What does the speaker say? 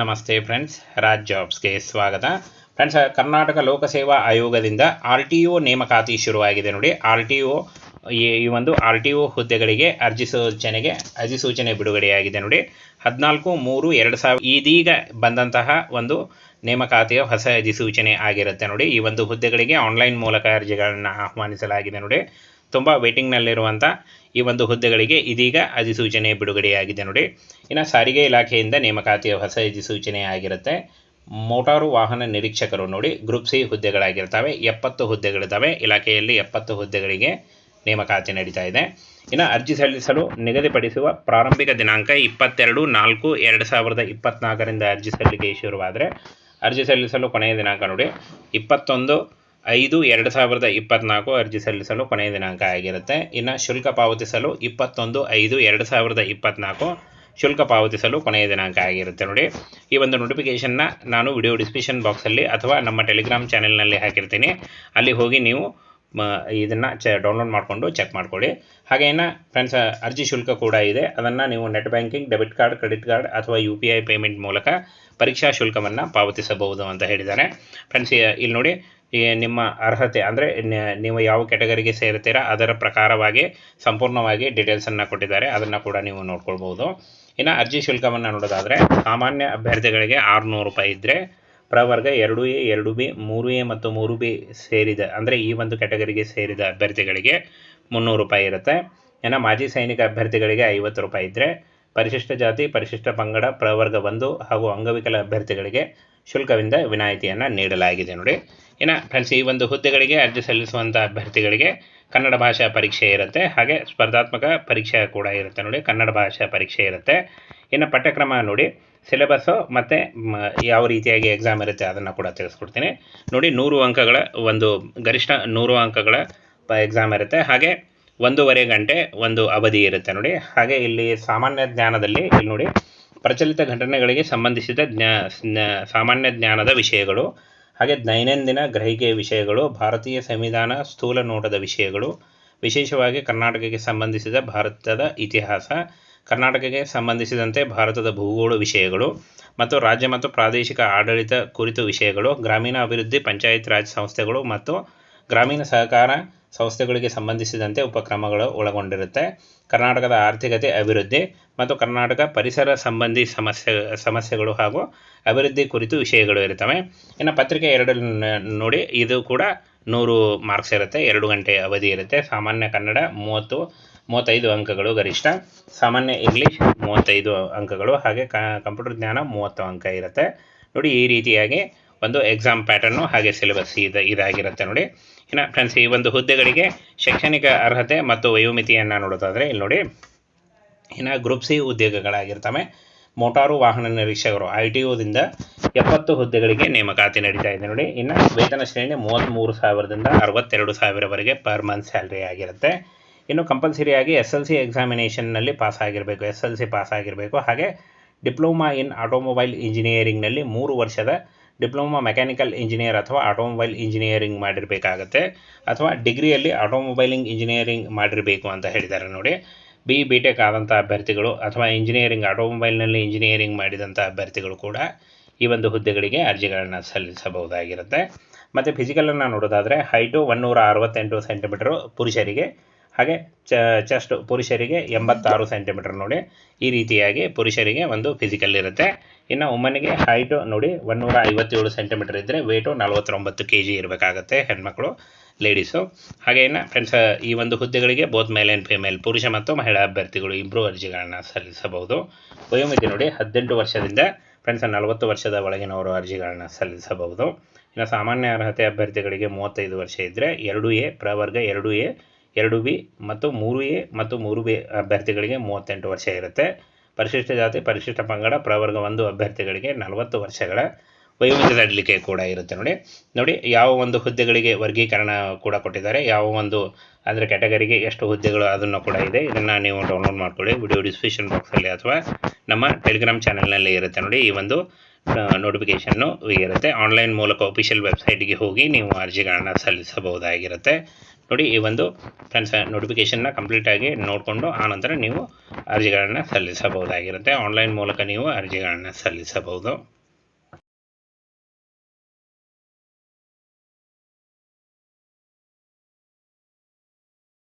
ನಮಸ್ತೆ ಫ್ರೆಂಡ್ಸ್ ರಾಜ್ ಜಾಬ್ಸ್ಗೆ ಸ್ವಾಗತ. ಫ್ರೆಂಡ್ಸ್ ಕರ್ನಾಟಕ ಲೋಕಸೇವಾ ಆಯೋಗದಿಂದ ಆರ್ ಟಿ ಒ ನೇಮಕಾತಿ ಶುರುವಾಗಿದೆ ನೋಡಿ. ಆರ್ ಟಿ ಒ, ಈ ಒಂದು ಆರ್ ಟಿ ಒ ಹುದ್ದೆಗಳಿಗೆ ಅರ್ಜಿ ಸೂಚನೆಗೆ ಅಧಿಸೂಚನೆ ಬಿಡುಗಡೆಯಾಗಿದೆ ನೋಡಿ. ಹದಿನಾಲ್ಕು, ಮೂರು, ಎರಡು ಸಾವಿರ, ಇದೀಗ ಬಂದಂತಹ ಒಂದು ನೇಮಕಾತಿಯ ಹೊಸ ಅಧಿಸೂಚನೆ ಆಗಿರುತ್ತೆ ನೋಡಿ. ಈ ಒಂದು ಹುದ್ದೆಗಳಿಗೆ ಆನ್ಲೈನ್ ಮೂಲಕ ಅರ್ಜಿಗಳನ್ನು ಆಹ್ವಾನಿಸಲಾಗಿದೆ ನೋಡಿ. ತುಂಬ ವೇಟಿಂಗ್ನಲ್ಲಿರುವಂಥ ಈ ಒಂದು ಹುದ್ದೆಗಳಿಗೆ ಇದೀಗ ಅಧಿಸೂಚನೆ ಬಿಡುಗಡೆಯಾಗಿದೆ ನೋಡಿ. ಇನ್ನು ಸಾರಿಗೆ ಇಲಾಖೆಯಿಂದ ನೇಮಕಾತಿಯ ಹೊಸ ಅಧಿಸೂಚನೆ ಆಗಿರುತ್ತೆ. ಮೋಟಾರು ವಾಹನ ನಿರೀಕ್ಷಕರು ನೋಡಿ ಗ್ರೂಪ್ ಸಿ ಹುದ್ದೆಗಳಾಗಿರ್ತವೆ. ಎಪ್ಪತ್ತು ಹುದ್ದೆಗಳಿದ್ದಾವೆ. ಇಲಾಖೆಯಲ್ಲಿ ಎಪ್ಪತ್ತು ಹುದ್ದೆಗಳಿಗೆ ನೇಮಕಾತಿ ನಡೀತಾ ಇದೆ. ಇನ್ನು ಅರ್ಜಿ ಸಲ್ಲಿಸಲು ನಿಗದಿಪಡಿಸುವ ಪ್ರಾರಂಭಿಕ ದಿನಾಂಕ ಇಪ್ಪತ್ತೆರಡು ನಾಲ್ಕು ಎರಡು ಸಾವಿರದ ಇಪ್ಪತ್ತ್ನಾಲ್ಕರಿಂದ ಅರ್ಜಿ ಸಲ್ಲಿಕೆ ಶುರುವಾದರೆ ಅರ್ಜಿ ಸಲ್ಲಿಸಲು ಕೊನೆಯ ದಿನಾಂಕ ನೋಡಿ. ಇಪ್ಪತ್ತೊಂದು ಐದು ಎರಡು ಸಾವಿರದ ಇಪ್ಪತ್ತ್ನಾಲ್ಕು ಅರ್ಜಿ ಸಲ್ಲಿಸಲು ಕೊನೆಯ ದಿನಾಂಕ ಆಗಿರುತ್ತೆ. ಇನ್ನು ಶುಲ್ಕ ಪಾವತಿಸಲು ಇಪ್ಪತ್ತೊಂದು ಐದು ಎರಡು ಸಾವಿರದ ಇಪ್ಪತ್ತ್ನಾಲ್ಕು ಶುಲ್ಕ ಪಾವತಿಸಲು ಕೊನೆಯ ದಿನಾಂಕ ಆಗಿರುತ್ತೆ ನೋಡಿ. ಈ ಒಂದು ನೋಟಿಫಿಕೇಷನ್ನ ನಾನು ವಿಡಿಯೋ ಡಿಸ್ಕ್ರಿಪ್ಷನ್ ಬಾಕ್ಸಲ್ಲಿ ಅಥವಾ ನಮ್ಮ ಟೆಲಿಗ್ರಾಮ್ ಚಾನೆಲ್ನಲ್ಲಿ ಹಾಕಿರ್ತೀನಿ. ಅಲ್ಲಿ ಹೋಗಿ ನೀವು ಇದನ್ನು ಚ ಡೌನ್ಲೋಡ್ ಮಾಡಿಕೊಂಡು ಚೆಕ್ ಮಾಡ್ಕೊಳ್ಳಿ. ಹಾಗೆ ಇನ್ನು ಫ್ರೆಂಡ್ಸ್ ಅರ್ಜಿ ಶುಲ್ಕ ಕೂಡ ಇದೆ. ಅದನ್ನು ನೀವು net banking debit card credit card ಅಥವಾ ಯು ಪಿ ಐ ಪೇಮೆಂಟ್ ಮೂಲಕ ಪರೀಕ್ಷಾ ಶುಲ್ಕವನ್ನು ಪಾವತಿಸಬಹುದು ಅಂತ ಹೇಳಿದ್ದಾರೆ. ಫ್ರೆಂಡ್ಸ್ ಇಲ್ಲಿ ನೋಡಿ ನಿಮ್ಮ ಅರ್ಹತೆ ಅಂದರೆ ನೀವು ಯಾವ ಕೆಟಗರಿಗೆ ಸೇರ್ತೀರಾ ಅದರ ಪ್ರಕಾರವಾಗಿ ಸಂಪೂರ್ಣವಾಗಿ ಡೀಟೇಲ್ಸನ್ನು ಕೊಟ್ಟಿದ್ದಾರೆ. ಅದನ್ನು ಕೂಡ ನೀವು ನೋಡ್ಕೊಳ್ಬೋದು ಇನ್ನು ಅರ್ಜಿ ಶುಲ್ಕವನ್ನು ನೋಡೋದಾದರೆ ಸಾಮಾನ್ಯ ಅಭ್ಯರ್ಥಿಗಳಿಗೆ ಆರುನೂರು ರೂಪಾಯಿ ಇದ್ದರೆ ಪ್ರವರ್ಗ ಎರಡು ಎ, ಎರಡು ಬಿ, ಮೂರು ಎ ಮತ್ತು ಮೂರು ಬಿ ಸೇರಿದ, ಅಂದರೆ ಈ ಒಂದು ಕ್ಯಾಟಗರಿಗೆ ಸೇರಿದ ಅಭ್ಯರ್ಥಿಗಳಿಗೆ ಮುನ್ನೂರು ರೂಪಾಯಿ ಇರುತ್ತೆ. ಇನ್ನು ಮಾಜಿ ಸೈನಿಕ ಅಭ್ಯರ್ಥಿಗಳಿಗೆ ಐವತ್ತು ರೂಪಾಯಿ ಇದ್ದರೆ ಪರಿಶಿಷ್ಟ ಜಾತಿ, ಪರಿಶಿಷ್ಟ ಪಂಗಡ ಪ್ರವರ್ಗ ಒಂದು ಹಾಗೂ ಅಂಗವಿಕಲ ಅಭ್ಯರ್ಥಿಗಳಿಗೆ ಶುಲ್ಕವಿಂದ ವಿನಾಯಿತಿಯನ್ನು ನೀಡಲಾಗಿದೆ ನೋಡಿ. ಇನ್ನು ಫ್ರೆಂಡ್ಸ್ ಈ ಒಂದು ಹುದ್ದೆಗಳಿಗೆ ಅರ್ಜಿ ಸಲ್ಲಿಸುವಂಥ ಅಭ್ಯರ್ಥಿಗಳಿಗೆ ಕನ್ನಡ ಭಾಷಾ ಪರೀಕ್ಷೆ ಇರುತ್ತೆ. ಹಾಗೆ ಸ್ಪರ್ಧಾತ್ಮಕ ಪರೀಕ್ಷೆ ಕೂಡ ಇರುತ್ತೆ ನೋಡಿ, ಕನ್ನಡ ಭಾಷಾ ಪರೀಕ್ಷೆ ಇರುತ್ತೆ. ಇನ್ನು ಪಠ್ಯಕ್ರಮ ನೋಡಿ ಸಿಲೆಬಸ್ಸು ಮತ್ತು ಯಾವ ರೀತಿಯಾಗಿ ಎಕ್ಸಾಮ್ ಇರುತ್ತೆ ಅದನ್ನು ಕೂಡ ತಿಳಿಸ್ಕೊಡ್ತೀನಿ. ನೋಡಿ, ನೂರು ಅಂಕಗಳ ಒಂದು ಗರಿಷ್ಠ ನೂರು ಅಂಕಗಳ ಎಕ್ಸಾಮ್ ಇರುತ್ತೆ. ಹಾಗೆ ಒಂದೂವರೆ ಗಂಟೆ ಒಂದು ಅವಧಿ ಇರುತ್ತೆ ನೋಡಿ. ಹಾಗೆ ಇಲ್ಲಿ ಸಾಮಾನ್ಯ ಜ್ಞಾನದಲ್ಲಿ ಇಲ್ಲಿ ನೋಡಿ ಪ್ರಚಲಿತ ಘಟನೆಗಳಿಗೆ ಸಂಬಂಧಿಸಿದ ಜ್ಞಾ ಸಾಮಾನ್ಯ ಜ್ಞಾನದ ವಿಷಯಗಳು, ಹಾಗೆ ದೈನಂದಿನ ಗ್ರಹಿಕೆಯ ವಿಷಯಗಳು, ಭಾರತೀಯ ಸಂವಿಧಾನ ಸ್ಥೂಲ ನೋಟದ ವಿಷಯಗಳು, ವಿಶೇಷವಾಗಿ ಕರ್ನಾಟಕಕ್ಕೆ ಸಂಬಂಧಿಸಿದ ಭಾರತದ ಇತಿಹಾಸ, ಕರ್ನಾಟಕಕ್ಕೆ ಸಂಬಂಧಿಸಿದಂತೆ ಭಾರತದ ಭೂಗೋಳ ವಿಷಯಗಳು, ಮತ್ತು ರಾಜ್ಯ ಮತ್ತು ಪ್ರಾದೇಶಿಕ ಆಡಳಿತ ಕುರಿತು ವಿಷಯಗಳು ಗ್ರಾಮೀಣ ಅಭಿವೃದ್ಧಿ ಪಂಚಾಯತ್ ರಾಜ್ ಸಂಸ್ಥೆಗಳು ಮತ್ತು ಗ್ರಾಮೀಣ ಸಹಕಾರ ಸಂಸ್ಥೆಗಳಿಗೆ ಸಂಬಂಧಿಸಿದಂತೆ ಉಪಕ್ರಮಗಳು ಒಳಗೊಂಡಿರುತ್ತೆ. ಕರ್ನಾಟಕದ ಆರ್ಥಿಕತೆ ಅಭಿವೃದ್ಧಿ ಮತ್ತು ಕರ್ನಾಟಕ ಪರಿಸರ ಸಂಬಂಧಿ ಸಮಸ್ಯೆ, ಸಮಸ್ಯೆಗಳು ಹಾಗೂ ಅಭಿವೃದ್ಧಿ ಕುರಿತು ವಿಷಯಗಳು ಇರ್ತವೆ ಇನ್ನು ಪತ್ರಿಕೆ ಎರಡು ನೋಡಿ, ಇದು ಕೂಡ ನೂರು ಮಾರ್ಕ್ಸ್ ಇರುತ್ತೆ. ಎರಡು ಗಂಟೆ ಅವಧಿ ಇರುತ್ತೆ. ಸಾಮಾನ್ಯ ಕನ್ನಡ ಮೂವತ್ತು, ಮೂವತ್ತೈದು ಅಂಕಗಳು ಗರಿಷ್ಠ. ಸಾಮಾನ್ಯ ಇಂಗ್ಲೀಷ್ ಮೂವತ್ತೈದು ಅಂಕಗಳು ಹಾಗೆ ಕಂಪ್ಯೂಟರ್ ಜ್ಞಾನ ಮೂವತ್ತು ಅಂಕ ಇರುತ್ತೆ. ನೋಡಿ, ಈ ರೀತಿಯಾಗಿ ಒಂದು ಎಕ್ಸಾಮ್ ಪ್ಯಾಟರ್ನು ಹಾಗೆ ಸಿಲೆಬಸ್ ಇದು, ಇದಾಗಿರುತ್ತೆ ನೋಡಿ. ಇನ್ನು ಫ್ರೆಂಡ್ಸ್ ಈ ಒಂದು ಹುದ್ದೆಗಳಿಗೆ ಶೈಕ್ಷಣಿಕ ಅರ್ಹತೆ ಮತ್ತು ವಯೋಮಿತಿಯನ್ನು ನೋಡೋದಾದರೆ ಇಲ್ಲಿ ನೋಡಿ. ಇನ್ನು ಗ್ರೂಪ್ ಸಿ ಉದ್ಯೋಗಗಳಾಗಿರ್ತವೆ. ಮೋಟಾರು ವಾಹನ ನಿರೀಕ್ಷಕರು ಐ ಟಿ ಒದಿಂದ ಎಪ್ಪತ್ತು ಹುದ್ದೆಗಳಿಗೆ ನೇಮಕಾತಿ ನಡೀತಾ ಇದೆ ನೋಡಿ. ಇನ್ನು ವೇತನ ಶ್ರೇಣಿ ಮೂವತ್ತ್ಮೂರು ಸಾವಿರದಿಂದ ಅರವತ್ತೆರಡು ಸಾವಿರವರೆಗೆ ಪರ್ ಮಂತ್ ಸ್ಯಾಲ್ರಿ ಆಗಿರುತ್ತೆ. ಇನ್ನು ಕಂಪಲ್ಸರಿಯಾಗಿ ಎಸ್ ಎಲ್ ಸಿ ಎಕ್ಸಾಮಿನೇಷನ್ನಲ್ಲಿ ಪಾಸ್ ಆಗಿರಬೇಕು. ಎಸ್ ಎಲ್ ಸಿ ಪಾಸ್ ಆಗಿರಬೇಕು. ಹಾಗೆ ಡಿಪ್ಲೊಮಾ ಇನ್ ಆಟೋಮೊಬೈಲ್ ಇಂಜಿನಿಯರಿಂಗ್ನಲ್ಲಿ ಮೂರು ವರ್ಷದ ಡಿಪ್ಲೊಮಾ ಮೆಕ್ಯಾನಿಕಲ್ ಇಂಜಿನಿಯರ್ ಅಥವಾ ಆಟೋಮೊಬೈಲ್ ಇಂಜಿನಿಯರಿಂಗ್ ಮಾಡಿರಬೇಕಾಗತ್ತೆ, ಅಥವಾ ಡಿಗ್ರಿಯಲ್ಲಿ ಆಟೋಮೊಬೈಲಿಂಗ್ ಇಂಜಿನಿಯರಿಂಗ್ ಮಾಡಿರಬೇಕು ಅಂತ ಹೇಳಿದ್ದಾರೆ ನೋಡಿ. ಬಿ ಬಿ ಟೆಕ್ ಆದಂಥ ಅಭ್ಯರ್ಥಿಗಳು ಅಥವಾ ಇಂಜಿನಿಯರಿಂಗ್, ಆಟೋಮೊಬೈಲ್ನಲ್ಲಿ ಇಂಜಿನಿಯರಿಂಗ್ ಮಾಡಿದಂಥ ಅಭ್ಯರ್ಥಿಗಳು ಕೂಡ ಈ ಒಂದು ಹುದ್ದೆಗಳಿಗೆ ಅರ್ಜಿಗಳನ್ನು ಸಲ್ಲಿಸಬಹುದಾಗಿರುತ್ತೆ. ಮತ್ತು ಫಿಸಿಕಲನ್ನು ನೋಡೋದಾದರೆ ಹೈಟು ಒನ್ನೂರ ಅರವತ್ತೆಂಟು ಸೆಂಟಿಮೀಟ್ರು ಪುರುಷರಿಗೆ ಹಾಗೆ ಚ ಚೆಸ್ಟ್ ಪುರುಷರಿಗೆ ಎಂಬತ್ತಾರು ಸೆಂಟಿಮೀಟರ್ ನೋಡಿ. ಈ ರೀತಿಯಾಗಿ ಪುರುಷರಿಗೆ ಒಂದು ಫಿಸಿಕಲ್ ಇರುತ್ತೆ. ಇನ್ನು ಉಮ್ಮನಿಗೆ ಹೈಟು ನೋಡಿ ಒನ್ನೂರ ಐವತ್ತೇಳು ಸೆಂಟಿಮೀಟರ್ ಇದ್ದರೆ ವೇಟು ನಲವತ್ತೊಂಬತ್ತು ಕೆ ಜಿ ಇರಬೇಕಾಗತ್ತೆ ಹೆಣ್ಮಕ್ಳು ಲೇಡೀಸು ಹಾಗೆ ಇನ್ನು ಫ್ರೆಂಡ್ಸ್ ಈ ಒಂದು ಹುದ್ದೆಗಳಿಗೆ ಬೋತ್ ಮೇಲ್ ಆ್ಯಂಡ್ ಫಿಮೇಲ್ ಪುರುಷ ಮತ್ತು ಮಹಿಳಾ ಅಭ್ಯರ್ಥಿಗಳು ಇಬ್ಬರು ಅರ್ಜಿಗಳನ್ನು ಸಲ್ಲಿಸಬಹುದು. ವಯೋಮಿತಿ ನೋಡಿ ಹದಿನೆಂಟು ವರ್ಷದಿಂದ ಫ್ರೆಂಡ್ಸ್ ನಲವತ್ತು ವರ್ಷದ ಒಳಗಿನವರು ಅರ್ಜಿಗಳನ್ನು ಸಲ್ಲಿಸಬಹುದು. ಇನ್ನು ಸಾಮಾನ್ಯ ಅರ್ಹತೆ ಅಭ್ಯರ್ಥಿಗಳಿಗೆ ಮೂವತ್ತೈದು ವರ್ಷ ಇದ್ದರೆ ಎರಡು ಎ ಪ್ರವರ್ಗ ಎರಡು ಎ ಎರಡು ಬಿ ಮತ್ತು ಮೂರು ಎ ಮತ್ತು ಮೂರು ಬಿ ಅಭ್ಯರ್ಥಿಗಳಿಗೆ ಮೂವತ್ತೆಂಟು ವರ್ಷ ಇರುತ್ತೆ. ಪರಿಶಿಷ್ಟ ಜಾತಿ, ಪರಿಶಿಷ್ಟ ಪಂಗಡ, ಪ್ರವರ್ಗ ಒಂದು ಅಭ್ಯರ್ಥಿಗಳಿಗೆ ನಲವತ್ತು ವರ್ಷಗಳ ವಯೋಮಿತಿ ಅಡಲಿಕೆ ಕೂಡ ಇರುತ್ತೆ ನೋಡಿ. ನೋಡಿ, ಯಾವ ಒಂದು ಹುದ್ದೆಗಳಿಗೆ ವರ್ಗೀಕರಣ ಕೂಡ ಕೊಟ್ಟಿದ್ದಾರೆ. ಯಾವ ಒಂದು, ಅಂದರೆ ಕ್ಯಾಟಗರಿಗೆ ಎಷ್ಟು ಹುದ್ದೆಗಳು ಅದನ್ನು ಕೂಡ ಇದೆ. ಇದನ್ನು ನೀವು ಡೌನ್ಲೋಡ್ ಮಾಡ್ಕೊಳ್ಳಿ. ವಿಡಿಯೋ ಡಿಸ್ಕ್ರಿಪ್ಷನ್ ಬಾಕ್ಸಲ್ಲಿ ಅಥವಾ ನಮ್ಮ ಟೆಲಿಗ್ರಾಮ್ ಚಾನಲ್ನಲ್ಲಿ ಇರುತ್ತೆ ನೋಡಿ. ಈ ಒಂದು ನೋಟಿಫಿಕೇಷನ್ನು ಇರುತ್ತೆ. ಆನ್ಲೈನ್ ಮೂಲಕ ಒಫಿಷಿಯಲ್ ವೆಬ್ಸೈಟ್ಗೆ ಹೋಗಿ ನೀವು ಅರ್ಜಿಗಳನ್ನು ಸಲ್ಲಿಸಬಹುದಾಗಿರುತ್ತೆ. ನೋಡಿ, ಈ ಒಂದು ಫ್ರೆಂಡ್ಸ್ ಕಂಪ್ಲೀಟ್ ಕಂಪ್ಲೀಟಾಗಿ ನೋಡಿಕೊಂಡು ಆನಂತರ ನೀವು ಅರ್ಜಿಗಳನ್ನು ಸಲ್ಲಿಸಬಹುದಾಗಿರುತ್ತೆ. ಆನ್ಲೈನ್ ಮೂಲಕ ನೀವು ಅರ್ಜಿಗಳನ್ನು ಸಲ್ಲಿಸಬಹುದು.